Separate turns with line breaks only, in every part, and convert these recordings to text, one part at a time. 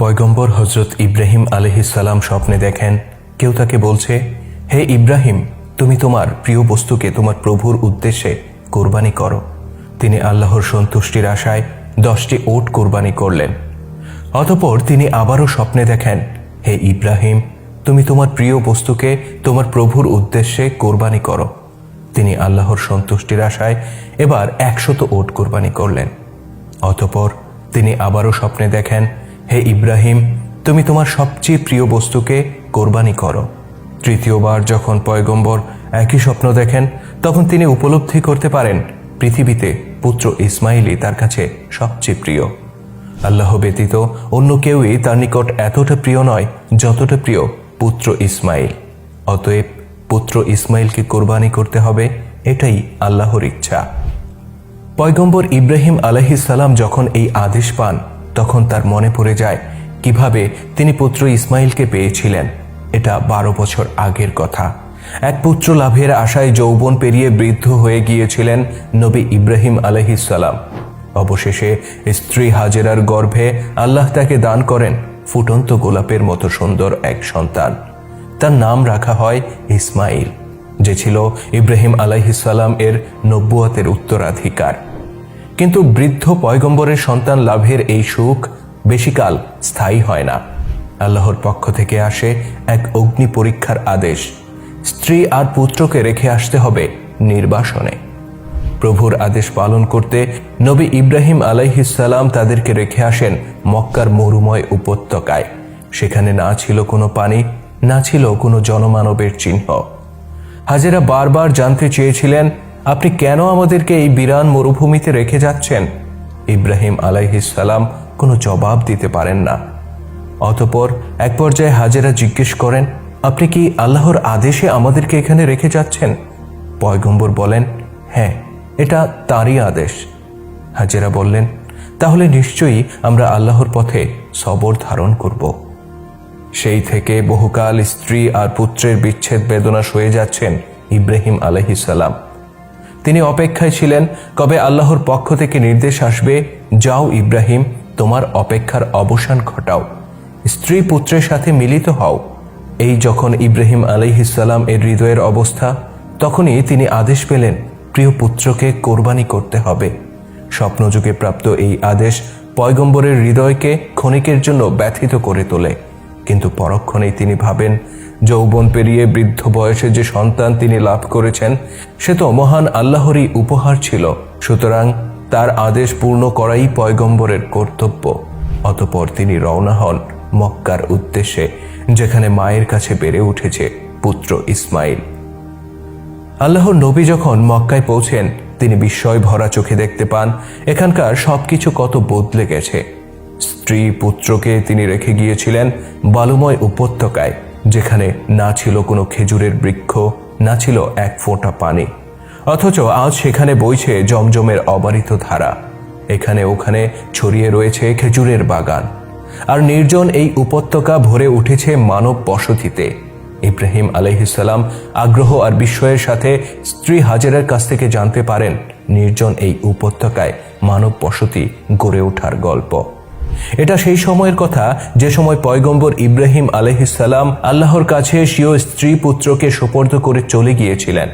পয়গম্বর হজরত ইব্রাহিম আলহিসাল্লাম স্বপ্নে দেখেন, কেউ তাকে বলছে, হে ইব্রাহিম, তুমি তোমার প্রিয় বস্তুকে তোমার প্রভুর উদ্দেশ্যে কোরবানি করো। তিনি আল্লাহর সন্তুষ্টির আশায় দশটি ওট কোরবানি করলেন। অতপর তিনি আবারও স্বপ্নে দেখেন, হে ইব্রাহিম, তুমি তোমার প্রিয় বস্তুকে তোমার প্রভুর উদ্দেশ্যে কোরবানি করো। তিনি আল্লাহর সন্তুষ্টির আশায় এবার একশত ওট কোরবানি করলেন। অতপর তিনি আবারও স্বপ্নে দেখেন হে ইব্রাহিম, তুমি তোমার সবচেয়ে প্রিয় বস্তুকে কোরবানি করো। তৃতীয়বার যখন পয়গম্বর একই স্বপ্ন দেখেন, তখন তিনি উপলব্ধি করতে পারেন, পৃথিবীতে পুত্র ইসমাইলই তার কাছে সবচেয়ে প্রিয়। আল্লাহ ব্যতীত অন্য কেউই তার নিকট এতটা প্রিয় নয়, যতটা প্রিয় পুত্র ইসমাইল। অতএব পুত্র ইসমাইলকে কোরবানি করতে হবে, এটাই আল্লাহর ইচ্ছা। পয়গম্বর ইব্রাহিম আলহি সালাম যখন এই আদেশ পান তখন তার মনে পড়ে যায় কীভাবে তিনি পুত্র ইসমাইলকে পেয়েছিলেন। এটা বারো বছর আগের কথা। এক পুত্র লাভের আশায় যৌবন পেরিয়ে বৃদ্ধ হয়ে গিয়েছিলেন নবী ইব্রাহিম আলহিসাল্লাম অবশেষে স্ত্রী হাজেরার গর্ভে আল্লাহ তাকে দান করেন ফুটন্ত গোলাপের মতো সুন্দর এক সন্তান। তার নাম রাখা হয় ইসমাইল, যে ছিল ইব্রাহিম আলাইহিসাল্লাম এর নব্বুয়াতের উত্তরাধিকার। কিন্তু বৃদ্ধ পয়গম্বরের সন্তান লাভের এই সুখ বেশিকাল স্থায়ী হয় না। আল্লাহর পক্ষ থেকে আসে এক অগ্নি পরীক্ষার আদেশ। স্ত্রী আর পুত্রকে রেখে আসতে হবে নির্বাসনে। প্রভুর আদেশ পালন করতে নবী ইব্রাহিম আলাইহিসাল্লাম তাদেরকে রেখে আসেন মক্কার মরুময় উপত্যকায়। সেখানে না ছিল কোনো পানি, না ছিল কোনো জনমানবের চিহ্ন। হাজেরা বারবার জানতে চেয়েছিলেন আপনি কেন আমাদেরকে এই বিরান মরুভূমিতে রেখে যাচ্ছেন? ইব্রাহিম আলাইহিসাল্লাম কোনো জবাব দিতে পারেন না। অতপর এক পর্যায়ে হাজেরা জিজ্ঞেস করেন, আপনি কি আল্লাহর আদেশে আমাদেরকে এখানে রেখে যাচ্ছেন? পয়গম্বর বলেন হ্যাঁ এটা তারই আদেশ। হাজেরা বললেন, তাহলে নিশ্চয়ই আমরা আল্লাহর পথে সবর ধারণ করব। সেই থেকে বহুকাল স্ত্রী আর পুত্রের বিচ্ছেদ বেদনা সয়ে যাচ্ছেন ইব্রাহিম আলহিসাল্লাম তিনি অপেক্ষায় ছিলেন, কবে আল্লাহর পক্ষ থেকে নির্দেশ আসবে, যাও ইব্রাহিম, তোমার অপেক্ষার অবসান ঘটাও, স্ত্রী পুত্রের সাথে মিলিত হও। এই যখন ইব্রাহিম আলহিসাল্লাম এর হৃদয়ের অবস্থা, তখনই তিনি আদেশ পেলেন, প্রিয় পুত্রকে কোরবানি করতে হবে। স্বপ্নযুগে প্রাপ্ত এই আদেশ পয়গম্বরের হৃদয়কে ক্ষণিকের জন্য ব্যথিত করে তোলে। কিন্তু পরক্ষণেই তিনি ভাবেন যৌবন পেরিয়ে বৃদ্ধ বয়সে যে সন্তান তিনি লাভ করেছেন, সে তো মহান আল্লাহরই উপহার ছিল। সুতরাং তার আদেশ পূর্ণ করাই পয়গম্বরের কর্তব্য। অতপর তিনি রওনা হন মক্কার উদ্দেশ্যে, যেখানে মায়ের কাছে বেড়ে উঠেছে পুত্র ইসমাইল। আল্লাহর নবী যখন মক্কায় পৌঁছেন, তিনি বিস্ময় ভরা চোখে দেখতে পান, এখানকার সবকিছু কত বদলে গেছে। স্ত্রী পুত্রকে তিনি রেখে গিয়েছিলেন বালুময় উপত্যকায়। যেখানে না ছিল কোনো খেজুরের বৃক্ষ, না ছিল এক ফোঁটা পানি। অথচ আজ সেখানে বইছে জমজমের অবারিত ধারা। এখানে ওখানে ছড়িয়ে রয়েছে খেজুরের বাগান। আর নির্জন এই উপত্যকা ভরে উঠেছে মানব বসতিতে। ইব্রাহিম আলহিসাল্লাম আগ্রহ আর বিস্ময়ের সাথে স্ত্রী হাজেরার কাছ থেকে জানতে পারেন, নির্জন এই উপত্যকায় মানব বসতি গড়ে ওঠার গল্প। এটা সেই সময়ের কথা, যে সময় পয়গম্বর ইব্রাহিম আলহিসাল্লাম আল্লাহর কাছে স্বীয় স্ত্রী পুত্রকে সোপর্দ করে চলে গিয়েছিলেন।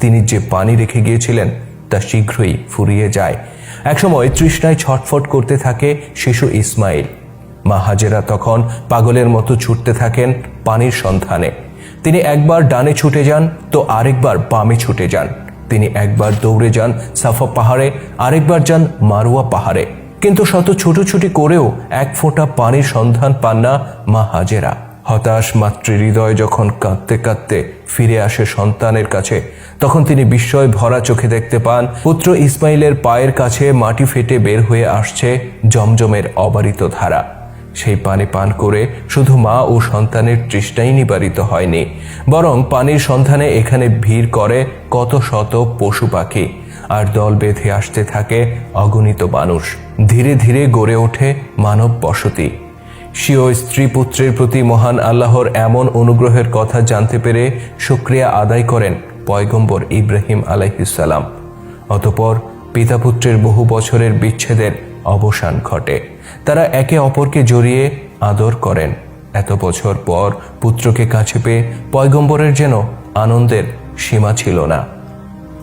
তিনি যে পানি রেখে গিয়েছিলেন, তা শীঘ্রই ফুরিয়ে যায়। একসময় তৃষ্ণায় ছটফট করতে থাকে শিশু ইসমাইল। মা হাজেরা তখন পাগলের মতো ছুটতে থাকেন পানির সন্ধানে। তিনি একবার ডানে ছুটে যান, তো আরেকবার বামে ছুটে যান। তিনি একবার দৌড়ে যান সাফা পাহাড়ে, আরেকবার যান মারুয়া পাহাড়ে। কিন্তু শত ছুটোছুটি করেও এক ফোঁটা পানির সন্ধান পান না মা হাজেরা। হতাশ মাতৃ হৃদয় যখন কাঁদতে কাঁদতে ফিরে আসে সন্তানের কাছে, তখন তিনি বিস্ময় ভরা চোখে দেখতে পান, পুত্র ইসমাইলের পায়ের কাছে মাটি ফেটে বের হয়ে আসছে জমজমের অবারিত ধারা। সেই পানি পান করে শুধু মা ও সন্তানের তৃষ্ণাই নিবারিত হয়নি, বরং পানির সন্ধানে এখানে ভিড় করে কত শত পশু পাখি। আর দল বেঁধে আসতে থাকে অগণিত মানুষ। ধীরে ধীরে গড়ে ওঠে মানব বসতি। স্বীয় স্ত্রী পুত্রের প্রতি মহান আল্লাহর এমন অনুগ্রহের কথা জানতে পেরে শুক্রিয়া আদায় করেন পয়গম্বর ইব্রাহিম আলাইহিসাল্লাম অতপর পিতা পুত্রের বহু বছরের বিচ্ছেদের অবসান ঘটে। তারা একে অপরকে জড়িয়ে আদর করেন। এত বছর পর পুত্রকে কাছে পেয়ে পয়গম্বরের যেন আনন্দের সীমা ছিল না।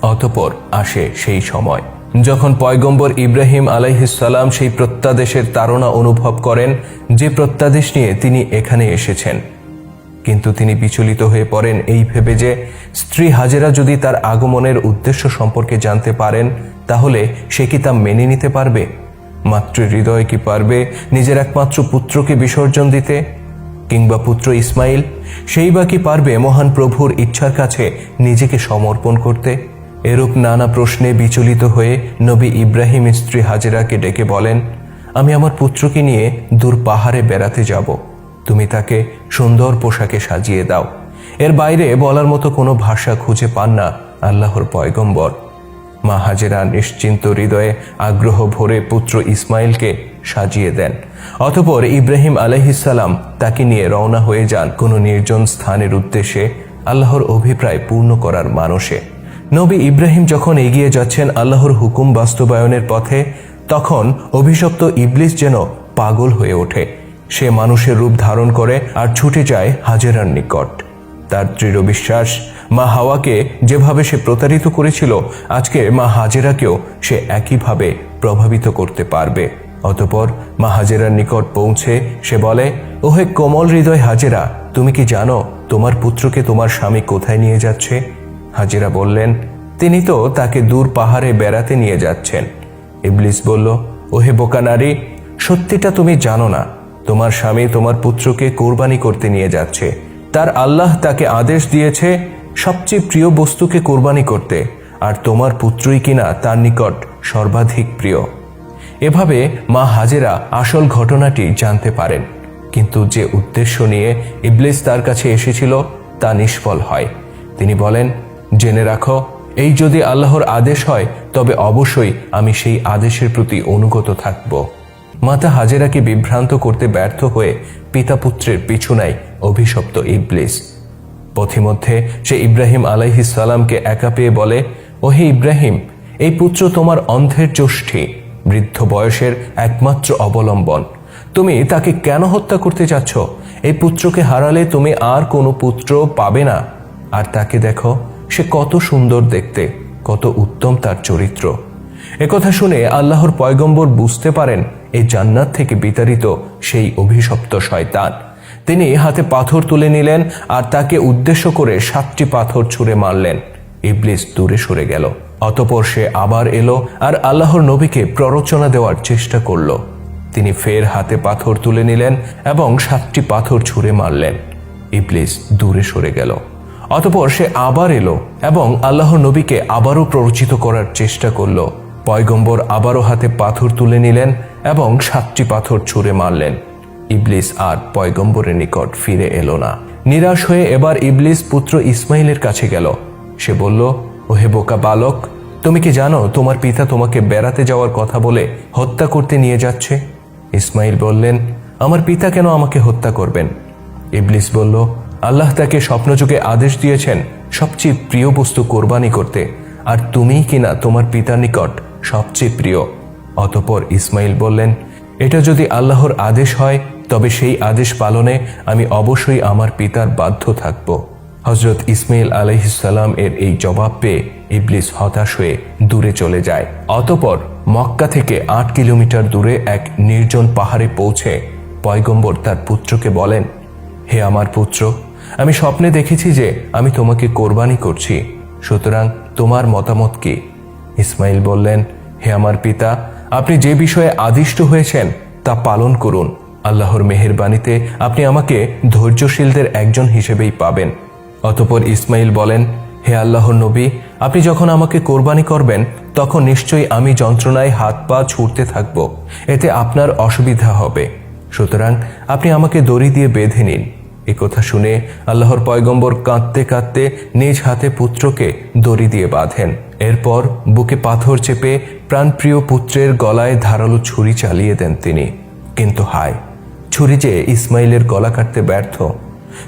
অতপর আসে সেই সময়। যখন পয়গম্বর ইব্রাহিম আলাইহিসাল্লাম সেই প্রত্যাদেশের তাড়না অনুভব করেন, যে প্রত্যাদেশ নিয়ে তিনি এখানে এসেছেন। কিন্তু তিনি বিচলিত হয়ে পড়েন এই ভেবে যে, স্ত্রী হাজেরা যদি তার আগমনের উদ্দেশ্য সম্পর্কে জানতে পারেন, তাহলে সে কি তা মেনে নিতে পারবে? মাতৃ হৃদয় কি পারবে নিজের একমাত্র পুত্রকে বিসর্জন দিতে? কিংবা পুত্র ইসমাইল, সেই বা কি পারবে মহান প্রভুর ইচ্ছার কাছে নিজেকে সমর্পণ করতে? এরূপ নানা প্রশ্নে বিচলিত হয়ে নবী ইব্রাহিম স্ত্রী হাজেরাকে ডেকে বলেন, আমি আমার পুত্রকে নিয়ে দূর পাহাড়ে বেড়াতে যাব। তুমি তাকে সুন্দর পোশাকে সাজিয়ে দাও। এর বাইরে বলার মতো কোনো ভাষা খুঁজে পান না আল্লাহর পয়গম্বর। মা হাজেরা নিশ্চিন্ত হৃদয়ে আগ্রহ ভরে পুত্র ইসমাইলকে সাজিয়ে দেন। অতপর ইব্রাহিম আলহিসাল্লাম তাকে নিয়ে রওনা হয়ে যান কোনো নির্জন স্থানের উদ্দেশ্যে আল্লাহর অভিপ্রায় পূর্ণ করার মানসে। নবী ইব্রাহিম যখন এগিয়ে যাচ্ছেন আল্লাহর হুকুম বাস্তবায়নের পথে, তখন অভিশপ্ত ইবলিস যেন পাগল হয়ে ওঠে। সে মানুষের রূপ ধারণ করে আর ছুটে যায় হাজেরার নিকট। তার দৃঢ় বিশ্বাস মা হাওয়াকে যেভাবে সে প্রতারিত করেছিল, আজকে মা হাজেরাকেও সে একইভাবে প্রভাবিত করতে পারবে। অতপর মা হাজেরার নিকট পৌঁছে সে বলে, ওহে কোমল হৃদয় হাজেরা, তুমি কি জানো তোমার পুত্রকে তোমার স্বামী কোথায় নিয়ে যাচ্ছে? হাজেরা বললেন, তিনি তো তাকে দূর পাহাড়ে বেড়াতে নিয়ে যাচ্ছেন। ইবলিস বলল, ওহে বোকা নারী, সত্যিটা তুমি জানো না। তোমার স্বামী তোমার পুত্রকে কোরবানি করতে নিয়ে যাচ্ছে। তার আল্লাহ তাকে আদেশ দিয়েছে, সবচেয়ে প্রিয় বস্তুকে কোরবানি করতে, আর তোমার পুত্রই কিনা তার নিকট সর্বাধিক প্রিয়। এভাবে মা হাজেরা আসল ঘটনাটি জানতে পারেন। কিন্তু যে উদ্দেশ্য নিয়ে ইবলিস তার কাছে এসেছিল, তা নিষ্ফল হয়। তিনি বলেন জেনে রাখো, এই যদি আল্লাহর আদেশ হয়, তবে অবশ্যই আমি সেই আদেশের প্রতি অনুগত থাকব। মাতা হাজেরাকে বিভ্রান্ত করতে ব্যর্থ হয়ে পিতা পুত্রের পিছুনাই অভিশপ্ত ইবলিস। পথিমধ্যে সে ইব্রাহিম সালামকে একা পেয়ে বলে, ওহে ইব্রাহিম, এই পুত্র তোমার অন্ধের জ্যোষ্ঠী, বৃদ্ধ বয়সের একমাত্র অবলম্বন। তুমি তাকে কেন হত্যা করতে চাচ্ছ? এই পুত্রকে হারালে তুমি আর কোনো পুত্র পাবে না। আর তাকে দেখো সে কত সুন্দর দেখতে, কত উত্তম তার চরিত্র। একথা শুনে আল্লাহর পয়গম্বর বুঝতে পারেন এই জান্নাত থেকে বিতাড়িত সেই অভিশপ্ত শয়তান। তিনি হাতে পাথর তুলে নিলেন আর তাকে উদ্দেশ্য করে সাতটি পাথর ছুঁড়ে মারলেন। ইবলিস দূরে সরে গেল। অতপর সে আবার এলো আর আল্লাহর নবীকে প্ররোচনা দেওয়ার চেষ্টা করল। তিনি ফের হাতে পাথর তুলে নিলেন এবং সাতটি পাথর ছুঁড়ে মারলেন। ইবলিস দূরে সরে গেল। অতপর সে আবার এলো এবং আল্লাহর নবীকে আবারও প্ররোচিত করার চেষ্টা করল। পয়গম্বর আবারও হাতে পাথর তুলে নিলেন এবং সাতটি পাথর ছুঁড়ে মারলেন। ইবলিস আর পয়গম্বরের নিকট ফিরে এলো না। নিরাশ হয়ে এবার ইবলিস পুত্র ইসমাইলের কাছে গেল। সে বলল, ওহে বোকা বালক, তুমি কি জানো তোমার পিতা তোমাকে বেড়াতে যাওয়ার কথা বলে হত্যা করতে নিয়ে যাচ্ছে? ইসমাইল বললেন, আমার পিতা কেন আমাকে হত্যা করবেন? ইবলিস বলল আল্লাহ তাকে স্বপ্নযুগে আদেশ দিয়েছেন, সবচেয়ে প্রিয় বস্তু কোরবানি করতে। আর তুমিই কিনা তোমার পিতার নিকট সবচেয়ে প্রিয়? অতপর ইসমাইল বললেন, এটা যদি আল্লাহর আদেশ হয়, তবে সেই আদেশ পালনে আমি অবশ্যই আমার পিতার বাধ্য থাকব। হজরত ইসমাইল আলহিসাল্লাম এর এই জবাব পেয়ে ইবলিস হতাশ হয়ে দূরে চলে যায়। অতপর মক্কা থেকে আট কিলোমিটার দূরে এক নির্জন পাহাড়ে পৌঁছে পয়গম্বর তার পুত্রকে বলেন, হে আমার পুত্র আমি স্বপ্নে দেখেছি যে আমি তোমাকে কোরবানি করছি। সুতরাং তোমার মতামত কি? ইসমাইল বললেন, হে আমার পিতা, আপনি যে বিষয়ে আদিষ্ট হয়েছেন, তা পালন করুন। আল্লাহর মেহেরবানিতে আপনি আমাকে ধৈর্যশীলদের একজন হিসেবেই পাবেন। অতপর ইসমাইল বলেন, হে আল্লাহর নবী, আপনি যখন আমাকে কোরবানি করবেন, তখন নিশ্চয়ই আমি যন্ত্রণায় হাত পা ছুটতে থাকব। এতে আপনার অসুবিধা হবে। সুতরাং আপনি আমাকে দড়ি দিয়ে বেঁধে নিন। এ কথা শুনে আল্লাহর পয়গম্বর কাঁদতে কাঁদতে নিজ হাতে পুত্রকে দড়ি দিয়ে বাঁধেন। এরপর বুকে পাথর চেপে প্রাণপ্রিয় পুত্রের গলায় ধারালো ছুরি চালিয়ে দেন তিনি। কিন্তু হায়, ছুরি যে ইসমাইলের গলা কাটতে ব্যর্থ।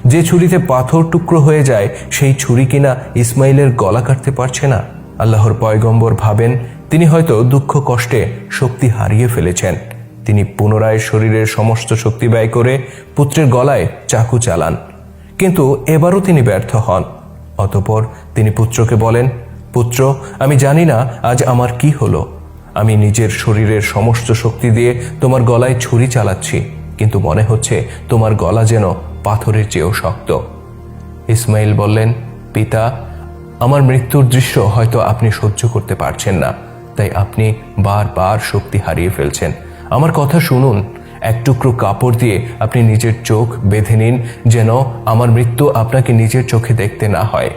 যে ছুরিতে পাথর টুকরো হয়ে যায়, সেই ছুরি কিনা ইসমাইলের গলা কাটতে পারছে না? আল্লাহর পয়গম্বর ভাবেন, তিনি হয়তো দুঃখ কষ্টে শক্তি হারিয়ে ফেলেছেন। তিনি পুনরায় শরীরের সমস্ত শক্তি ব্যয় করে পুত্রের গলায় চাকু চালান। কিন্তু এবারও তিনি ব্যর্থ হন। অতপর তিনি পুত্রকে বলেন, পুত্র, আমি জানি না আজ আমার কি হলো। আমি নিজের শরীরের সমস্ত শক্তি দিয়ে তোমার গলায় ছুরি চালাচ্ছি, কিন্তু মনে হচ্ছে তোমার গলা যেন পাথরের চেয়েও শক্ত। ইসমাইল বললেন, পিতা, আমার মৃত্যুর দৃশ্য হয়তো আপনি সহ্য করতে পারছেন না, তাই আপনি বারবার শক্তি হারিয়ে ফেলছেন। আমার কথা শুনুন। এক টুকরো কাপড় দিয়ে আপনি নিজের চোখ বেঁধে নিন, যেন আমার মৃত্যু আপনাকে নিজের চোখে দেখতে না হয়।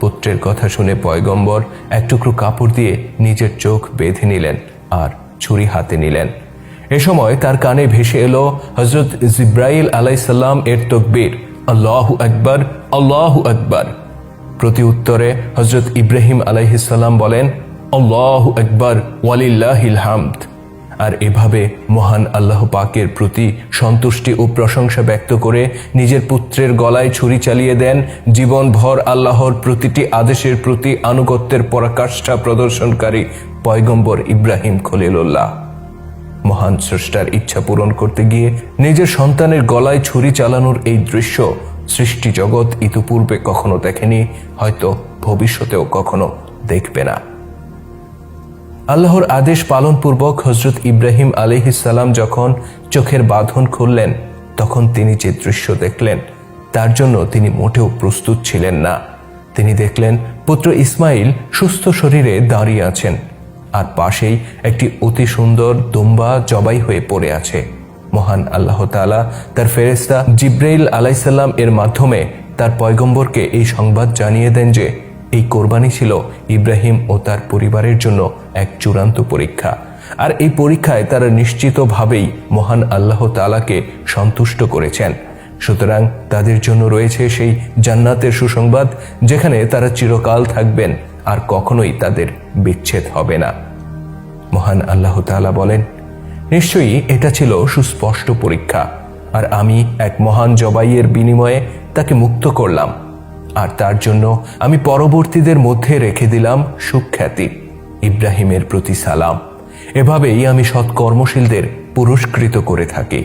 পুত্রের কথা শুনে পয়গম্বর এক টুকরো কাপড় দিয়ে নিজের চোখ বেঁধে নিলেন আর ছুরি হাতে নিলেন। এ সময় তার কানে ভেসে এলো হজরত জিব্রাইল আলাইসাল্লাম এর তকবীর, আল্লাহু আকবর আল্লাহু আকবর। প্রতি উত্তরে হজরত ইব্রাহিম আলাইহিসাল্লাম বলেন, আল্লাহু আকবার, ওয়ালিল্লাহিল হামদ। আর এভাবে মহান আল্লাহ পাকের প্রতি সন্তুষ্টি ও প্রশংসা ব্যক্ত করে নিজের পুত্রের গলায় ছুরি চালিয়ে দেন, জীবনভর আল্লাহর প্রতিটি আদেশের প্রতি আনুগত্যের পরাকাষ্ঠা প্রদর্শনকারী পয়গম্বর ইব্রাহিম খলিলুল্লাহ। মহান স্রষ্টার ইচ্ছা পূরণ করতে গিয়ে নিজের সন্তানের গলায় ছুরি চালানোর এই দৃশ্য সৃষ্টি জগৎ ইতিপূর্বে কখনো দেখেনি, হয়তো ভবিষ্যতেও কখনো দেখবে না। আল্লাহর আদেশ পালনপূর্বক হজরত ইব্রাহিম আলিহিসাল্লাম যখন চোখের বাঁধন খুললেন, তখন তিনি যে দৃশ্য দেখলেন, তার জন্য তিনি মোটেও প্রস্তুত ছিলেন না। তিনি দেখলেন পুত্র ইসমাইল সুস্থ শরীরে দাঁড়িয়ে আছেন, আর পাশেই একটি অতি সুন্দর দুম্বা জবাই হয়ে পড়ে আছে। মহান আল্লাহ তাআলা তার ফেরেস্তা জিব্রাইল আলাইসাল্লাম এর মাধ্যমে তার পয়গম্বরকে এই সংবাদ জানিয়ে দেন যে এই কোরবানি ছিল ইব্রাহিম ও তার পরিবারের জন্য এক চূড়ান্ত পরীক্ষা। আর এই পরীক্ষায় তারা নিশ্চিতভাবেই মহান আল্লাহ তালাকে সন্তুষ্ট করেছেন। সুতরাং তাদের জন্য রয়েছে সেই জান্নাতের সুসংবাদ, যেখানে তারা চিরকাল থাকবেন, আর কখনোই তাদের বিচ্ছেদ হবে না। মহান আল্লাহ তাআলা বলেন, নিশ্চয়ই এটা ছিল সুস্পষ্ট পরীক্ষা, আর আমি এক মহান জবাইয়ের বিনিময়ে তাকে মুক্ত করলাম। আর তার জন্য আমি পরবর্তীদের মধ্যে রেখে দিলাম সুখ্যাতি, ইব্রাহিমের প্রতি সালাম। এভাবেই আমি সৎকর্মশীলদের পুরস্কৃত করে থাকি।